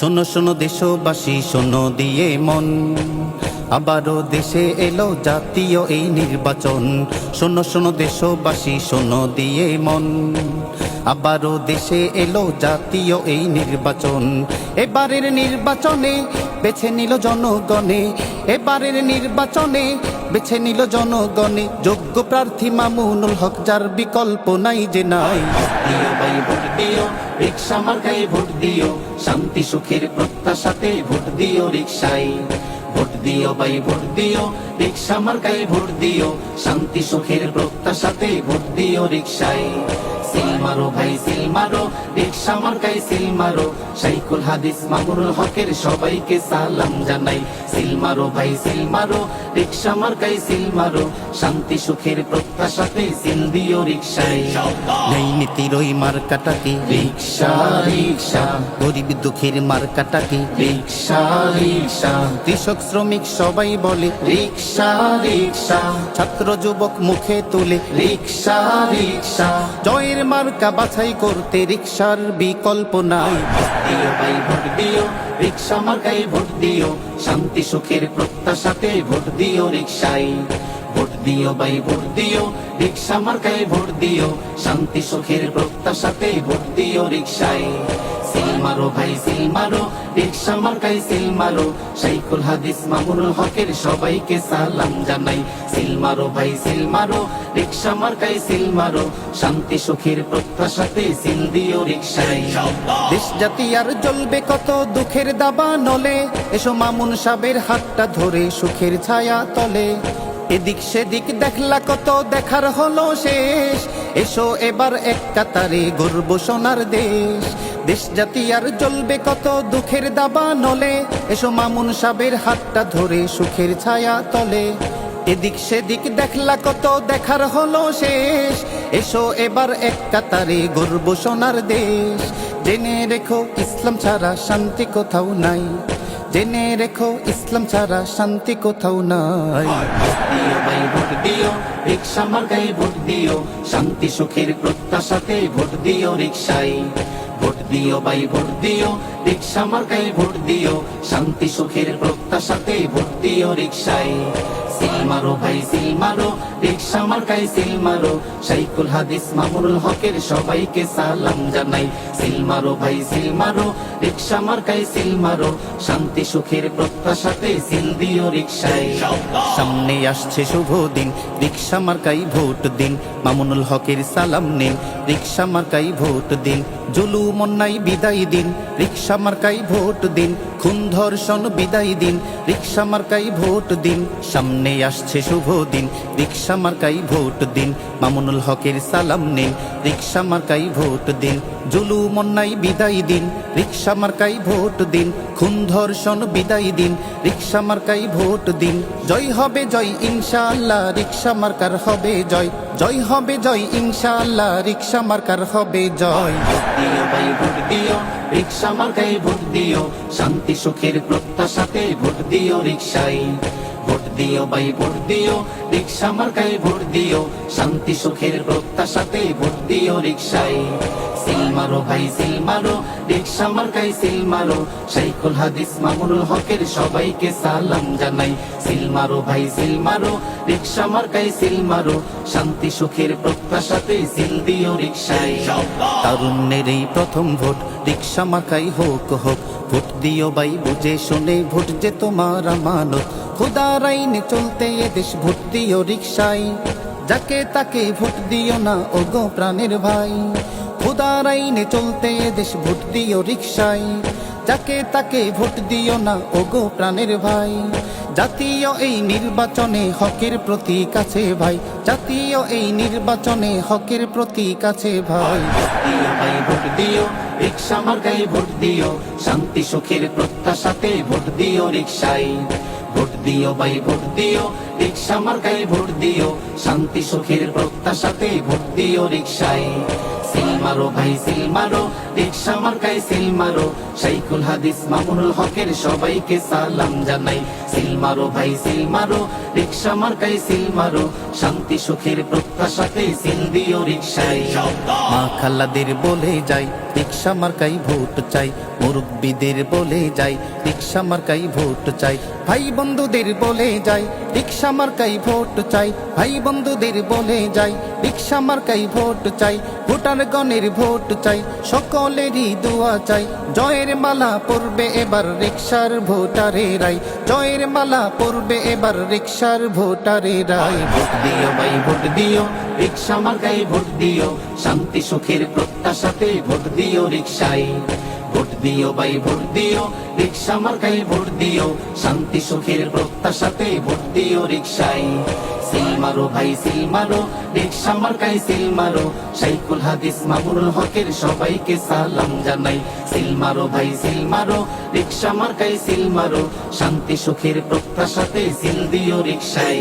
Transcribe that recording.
শোনো শোনো দেশবাসী, শোনো দিয়ে মন। আবারও দেশে এলো জাতীয় এই নির্বাচন। শোনো শোনো দেশবাসী, শোনো দিয়ে মন। আবারও দেশে এলো জাতীয় এই নির্বাচন। এবারের নির্বাচনে বেছে নিল জনগণে, এবারের নির্বাচনে বেছে নিল জনগণে। যোগ্য প্রার্থী মামুনুল হক, যার বিকল্প নাই যে নাই। দিও ভাই, ভোট দিও, রিক্সা মার্কায় ভোট দিও। শান্তি সুখের প্রত্যাশাতে ভোট দিও রিক্সায়। ভোট দিও ভাই, ভোট দিও, রিক্সা মার্কায় ভোট দিও। শান্তি সুখের প্রত্যাশাতে ভোট দিও রিক্সায়। সিল মারো ভাই সিল মারো রিক্সা মার্কায় সিল মারো। সাইকুল হাদিস মামুনুল হকের সবাইকে সালাম জানাই। সিল মারো ভাই সিল মারো রিক্সা সিল মারো। শান্তি সুখের প্রত্যাশাতে সিল দিও রিক্সায়। নেই নীতির ওই মার্কাটাকে। রিক্সা রিক্সা। গরিব দুঃখের মার্কাটাকে। রিক্সা রিক্সা। কৃষক শ্রমিক সবাই বলে রিক্সা রিক্সা। ছাত্র যুবক মুখে তুলে রিক্সা রিক্সা। জয়ের মার্কা বাছাই করতে রিক্সার বিকল্প নাই। ভোট দিও শান্তি সুখের প্রত্যাশাতে ভোট দিও রিক্সাই ভোট দিও ভাই, ভোট দিও রিক্সা ভোট দিও, শান্তি সুখের প্রত্যাশাতে ভোট দিও রিক্সায় সিল মারো ভাই সিল মারো রিক্সা মার্কায় সিল মারো। সাইকুল হাদিস মামুনুল হকের সবাইকে সালাম জানাই। সিল মারো ভাই সিল মারো রিক্সা মার্কায় সিল মারো। শান্তি সুখের প্রত্যাশাতে সিল দিও রিক্সায়। দেশ জাতি আর জ্বলবে কত দুঃখের দাবা নলে এসো মামুন সাবের হাতটা ধরে সুখের ছায়া তলে। এদিক সেদিক দেখলা কত দেখার হলো শেষ। এসো এবার এক কাতারে গর্ব সোনার দেশ। দেশ জাতি আর জ্বলবে কত দুঃখের দাবা নলে এসো মামুন সাবের হাতটা ধরে সুখের ছায়া তলে। এদিক সেদিক দেখলা কত দেখার হলো শেষ। এসো এবার এক কাতারে গর্ব সোনার দেশ। জেনে রেখো ইসলাম ছাড়া শান্তি কোথাও নাই। জেনে রেখো, ইসলাম ছাড়া শান্তি কোথাও নাই। ভোট দিও রিক্সা মার্গাই ভোট দিও, শান্তি সুখের প্রত্যাশাতে ভোট দিও রিক্সাই ভোট দিও ভাই, ভোট দিও, রিক্সা মার্গাই ভোট দিও, শান্তি সুখের প্রত্যাশাতে ভোট দিও রিক্সায়। ভাই সাইকুল হাদিস হকের সবাইকে সালাম জানাই। ভাই শান্তি সুখের প্রত্যাশাতে সিল দিও রিক্সায়। সামনে আসছে শুভ দিন, রিক্সা মার্কাই ভোট দিন। মামুনুল হকের সালাম নিন, রিক্সা মার্কাই ভোট দিন। জুলু মন্নাই বিদায় দিন, রিক্সা মার্কাই ভোট দিন। খুন ধর্ষণ বিদায় দিন, রিক্সা মার্কাই ভোট দিন, সামনে আসছে শুভ দিন, রিক্সা মার্কাই ভোট দিন, মামুনুল হকের সালাম নিন, রিক্সা মার্কাই ভোট দিন, জুলু মন্নাই বিদায় দিন, রিক্সা মার্কাই ভোট দিন, খুন ধর্ষণ বিদায় দিন, রিক্সা মার্কাই ভোট দিন। জয় হবে, জয়, ইনশাআল্লাহ, রিক্সা মার্কার হবে জয়। জয় হবে, জয়, ইনশাআল্লাহ, রিক্সা মার্কার হবে জয়। দিও ভাই ভোট দিও রিক্সা মার্কায় ভোট দিও, শান্তি, সুখের প্রত্যাশাতে ভোট দিও রিক্সায়। ভোট দিও, ভাই, ভোট দিও, রিক্সা মার্কায় ভোট দিও, শান্তি সুখের প্রত্যাশাতে ভোট দিও রিক্সায়। সিল মারো, ভাই, সিল মারো, রিক্সা মার্কায় সিল মারো সাইকুল হাদিস মামুনুল হকের সবাইকে সালাম জানাই। সিল মারো, ভাই, সিল মারো রিক্সা মার্কায় সিল মারো, শান্তি সুখের প্রত্যাশাতে সিল দিও রিক্সায় তারুণ্যের এই প্রথম ভোট রিক্সা মার্কাই হোক হোক, ভোট দিও বাই বুঝে শুনে ভোট যে তোমার আমানত। খুদার আইনে চলতে এদেশ ভোট দিও রিক্সায় যাকে তাকে ভোট দিও না ও গো প্রাণের ভাই। খুদার আইনে চলতে এদেশ ভোট দিও রিক্সায় যাকে তাকে ভোট দিও না ও গো প্রাণের ভাই। জাতীয় এই নির্বাচনে হকের প্রতীক আছে ভাই। জাতীয় এই নির্বাচনে হকের প্রতীক আছে ভাই। ভাই ভোট দিও, রিক্সা মার্কায় ভোট দিও। শান্তি সুখের প্রত্যাশাতে ভোট দিও রিক্সায়। ভোট দিও ভাই, ভোট দিও, রিক্সা মার্কায় ভোট দিও। শান্তি সুখের প্রত্যাশাতে ভোট দিও রিক্সায়। সিল মারো ভাই সিল মারো, রিক্সা মার্কাই সিল মারো। শাইকুল হাদিস, মামুনুল হকের সবাইকে সালাম জানাই। সিল মারো ভাই সিল মারো, রিক্সা মার্কাই সিল মারো। শান্তি, সুখের প্রত্যাশাতে সিল দিও রিক্সায়। মা খালাদের বলে যাই, রিক্সা মার্কাই ভোট চাই। মুরব্বীদের বলে যাই, রিক্সা মার্কাই ভোট চাই। ভাই বন্ধুদের বলে যাই, রিক্সা মার্কাই ভোট চাই। ভাই বন্ধুদের বলে যাই, রিক্সা মার্কাই ভোট চাই। ভোটার গণের ভোট চাই, সকলেরই দোয়া চাই। জয়ের মালা পড়বে এবার রিক্সার ভোটারে রাই জয়ের মালা পড়বে এবার রিক্সার ভোটারে রাই ভোট দিও ভাই, ভোট দিও রিক্সা মার্কাই ভোট দিও। শান্তি, সুখের প্রত্যাশাতে ভোট দিও রিক্সায় দিও ভাই, ভোট দিও। রিক্সা মার্কাই ভোট দিও। শান্তি, সুখের প্রত্যাশাতে ভোট দিও রিক্সায়। সিল মারো ভাই, সিল মারো। রিক্সা মার্কাই সিল মারো। হাদিস, মামুনুল হকের সবাইকে সালাম জানাই। সিল মারো ভাই, সিল মারো। রিক্সা মার্কাই সিল মারো। শান্তি, সুখের প্রত্যাশাতে সিল দিও রিক্সায়।